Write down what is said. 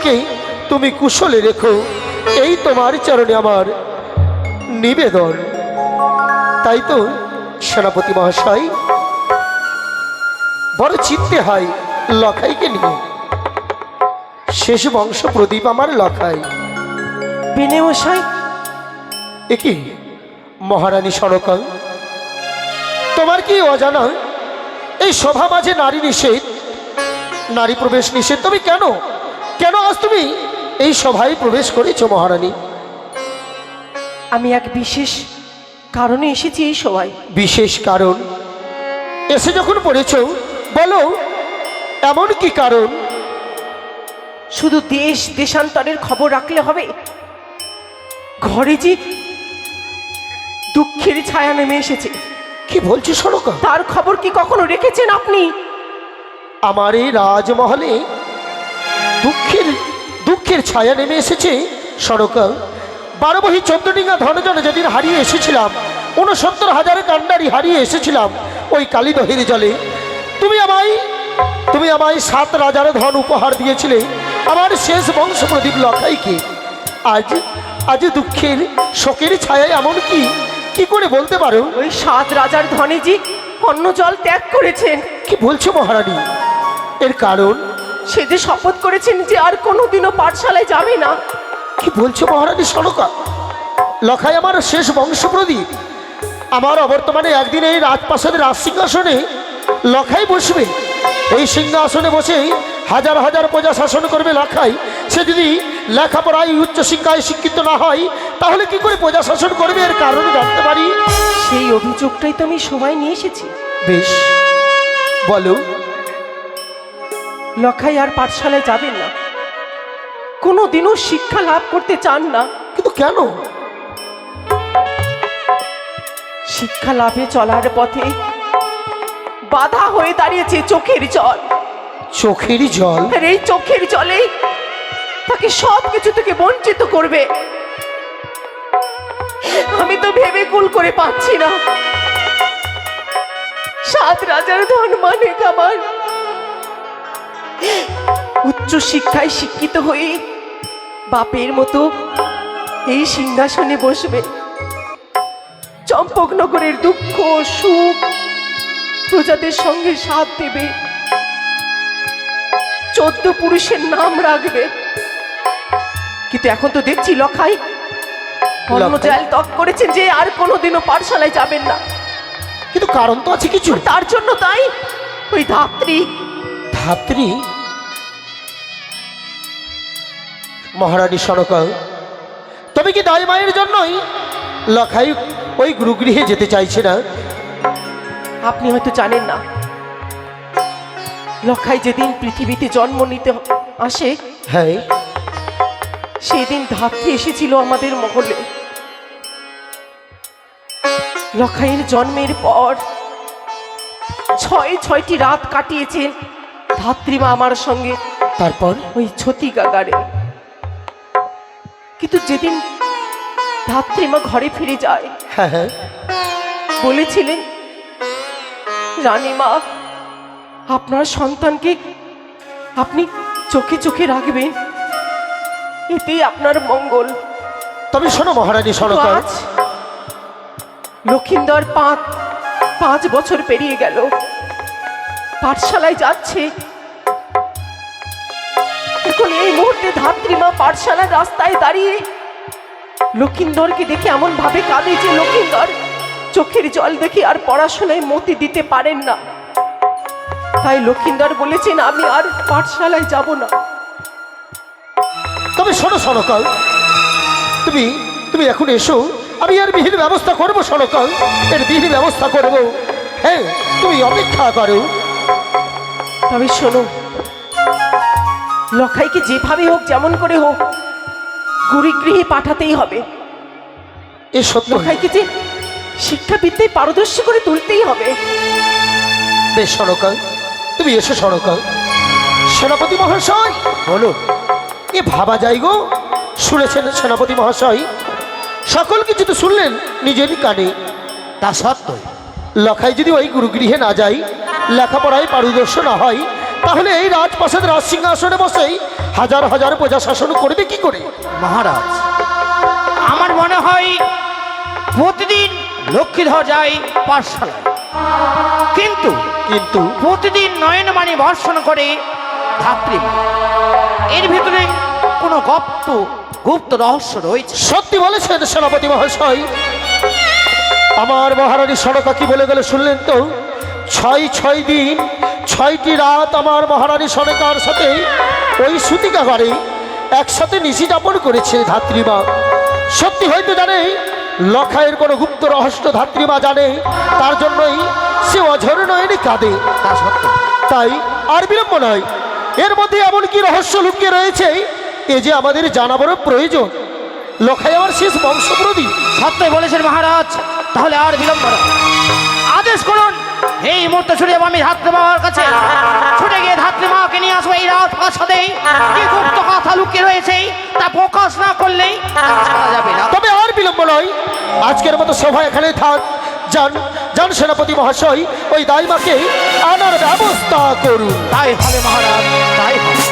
সকলকে তুমি কুশলে রেখো এই তোমার চরণে আমার নিবেদন। তাই তো সেনাপতি মহাশয় বড় চিত্তে হয় লখাইকে নিয়ে। শেষ বংশ প্রদীপ আমার লখাই। বিনে মশাই একি মহারানী সরকাল। তোমার কি অজানা? এই সভা মাঝে নারী নিষেধ নারী প্রবেশ নিষেধ তুমি কেন? কেন আজ তুমি এই সভায় প্রবেশ করেছ মহারানী? আমি এক বিশেষ কারণে এসেছি এই সবাই বিশেষ কারণ? এসে যখন পড়েছ বলো এমন কি কারণ? শুধু দেশ দেশান্তরের খবর রাখলে হবে? ঘরে যে দুঃখের ছায়া নেমে এসেছে। কি বলছো সরকার তার খবর কি কখনো রেখেছেন আপনি? আমার এই রাজমহলে দুঃখের দুঃখের ছায়া নেমে এসেছে সরকার বারোবহি চন্দ্রডিঙ্গা ধনজনে যেদিন হারিয়ে এসেছিলাম উনসত্তর হাজার কান্ডারি হারিয়ে এসেছিলাম ওই কালীদহের জলে। তুমি আমায় তুমি আমায় সাত রাজার ধন উপহার দিয়েছিলে আমার শেষ বংশ প্রদীপ লখাইকে। আজ আজ দুঃখের শোকের ছায়ায় এমন কি? কি করে বলতে পারো? ওই সাত রাজার ধনে যে অন্ন জল ত্যাগ করেছেন। কি বলছো মহারানী? এর কারণ? সে যে শপথ করেছেন যে আর কোনোদিনও পাঠশালায় যাবে না। কি বলছো মহারানী সনকা? লখাই আমার শেষ বংশপ্রদীপ। আমার অবর্তমানে একদিন এই রাজপ্রাসাদের রাজ সিংহাসনে লখাই বসবে। এই সিংহাসনে বসে হাজার হাজার প্রজা শাসন করবে লখাই। সে যদি লেখাপড়ায় উচ্চ শিক্ষায় শিক্ষিত না হয় তাহলে কি করে প্রজা শাসন করবে? এর কারণ জানতে পারি? সেই অভিযোগটাই তো আমি সবাই নিয়ে এসেছি। বেশ। বলো। লখাই আর পাঠশালায় যাবেন না। কোনো দিনও শিক্ষা লাভ করতে চান না। কিন্তু কেন? শিক্ষা লাভে চলার পথে বাধা হয়ে দাঁড়িয়েছে চোখের জল। চোখেরই জল? আর এই চোখের জলে তাকে সব কিছু থেকে বঞ্চিত করবে। আমি তো ভেবে কুল করে পাচ্ছি না। সাত রাজার ধন মানে আমার। উচ্চ শিক্ষায় শিক্ষিত হয়ে বাপের মতো এই সিংহাসনে বসবে। চম্পকনগরের দুঃখ সুখ প্রজাদের সঙ্গে সাথ দেবে। চোদ্দ পুরুষের নাম রাখবে। কিন্তু এখন তো দেখছি লখাই অন্য লখাই? জাল তক করেছেন যে আর কোনোদিনও পাঠশালায় যাবেন না। কিন্তু কারণ তো আছে কিছু। তার জন্য তাই ওই ধাত্রী ধাত্রী মহারানী সনকা তবে কি দাই মায়ের জন্যই লখাই ওই গুরুগৃহে যেতে চাইছে না? আপনি হয়তো জানেন না। লখাই যেদিন পৃথিবীতে জন্ম নিতে আসে হ্যাঁ। সেই দিন ধাত্রী এসেছিল আমাদের মহলে। লখাইয়ের জন্মের পর ছয় ছয়টি রাত কাটিয়েছেন। ধাত্রীমা আমার সঙ্গে। তারপর? ওই ছতি গাগারে কিন্তু যেদিন ধাত্রীমা ঘরে ফিরে যায় হ্যাঁ হ্যাঁ। বলেছিলেন রানীমা আপনার সন্তানকে আপনি চোখে চোখে রাখবেন এতেই আপনার মঙ্গল। তবে শোনো মহারানী আজ লক্ষিন্দর পাঁচ পাঁচ বছর পেরিয়ে গেল। পাঠশালায় যাচ্ছে এখন এই মুহূর্তে ধাত্রীমা পাঠশালার রাস্তায় দাঁড়িয়ে লক্ষিন্দরকে দেখে এমন ভাবে কাঁদে যে লক্ষিন্দর চোখের জল দেখে আর পড়াশোনায় মতি দিতে পারেন না। তাই লক্ষিন্দর বলেছেন আমি আর পাঠশালায় যাব না। তবে শোনো সনকাল তুমি তুমি এখন এসো। আমি আর বিহির ব্যবস্থা করব সনকাল এর বিহির ব্যবস্থা করব। হ্যাঁ তুমি অপেক্ষা করো। তবে শোনো লখাইকে যেভাবে হোক যেমন করে হোক গৃহে পাঠাতেই হবে। এ সত্য। লখাইকে যে শিক্ষাবিদ্যায় পারদর্শী করে তুলতেই হবে। বেশ সনকাল তুমি এসো সনকাল সেনাপতি মহাশয় বলো এ ভাবা যায় গো? শুনেছেন সেনাপতি মহাশয়? সকল কিছু তো শুনলেন নিজেরই কানে। তা সত্ত্বেও লখাই যদি ওই গুরুগৃহে না যাই লেখাপড়ায় পারদর্শ না হয় তাহলে এই রাজপ্রাসাদ রাজ সিংহাসনে বসেই হাজার হাজার প্রজা শাসন করবে কি করে? মহারাজ আমার মনে হয় প্রতিদিন লক্ষ্মীধর যায় পাঠশালায়। কিন্তু কিন্তু প্রতিদিন নয়নমানি বর্ষণ করে ধাত্রীমা এর ভিতরে কোনো গপ্ত গুপ্ত রহস্য রয়েছে। সত্যি বলেছেন সেনাপতি মহাশয়। আমার মহারানী সড়কা কি বলে গেলে শুনলেন তো? ছয় ছয় দিন ছয়টি রাত আমার মহারানী সড়কার সাথে ওই সুতিকাগারে একসাথে নিশি যাপন করেছে ধাত্রীমা। সত্যি হয়তো জানে লখায়ের কোনো গুপ্ত রহস্য ধাত্রীমা জানে তার জন্যই সে অঝর নয়নে কাঁদে। তাই আর বিলম্ব নয়। এর মধ্যে এমন কি রহস্য লুকিয়ে রয়েছে এ যে আমাদের জানাবারও প্রয়োজন। লখাই আমার শেষ বংশপ্রদীপ। সত্যই বলেছেন মহারাজ তাহলে আর বিলম্ব না আদেশ করুন। এই মুহূর্তে ছুটে যাব আমি ধাত্রী মামার কাছে। ছুটে গিয়ে ধাত্রী মাকে নিয়ে আসব এই রাত প্রাসাদেই কি গুপ্ত কথা লুকিয়ে রয়েছে তা প্রকাশ না করলেই যাবে না। তবে আর বিলম্ব নয়। আজকের মতো সভা এখানে থাক। যান যান সেনাপতি মহাশয় ওই দাইমাকে আনার ব্যবস্থা করুন। তাই হবে মহারাজ তাই হবে।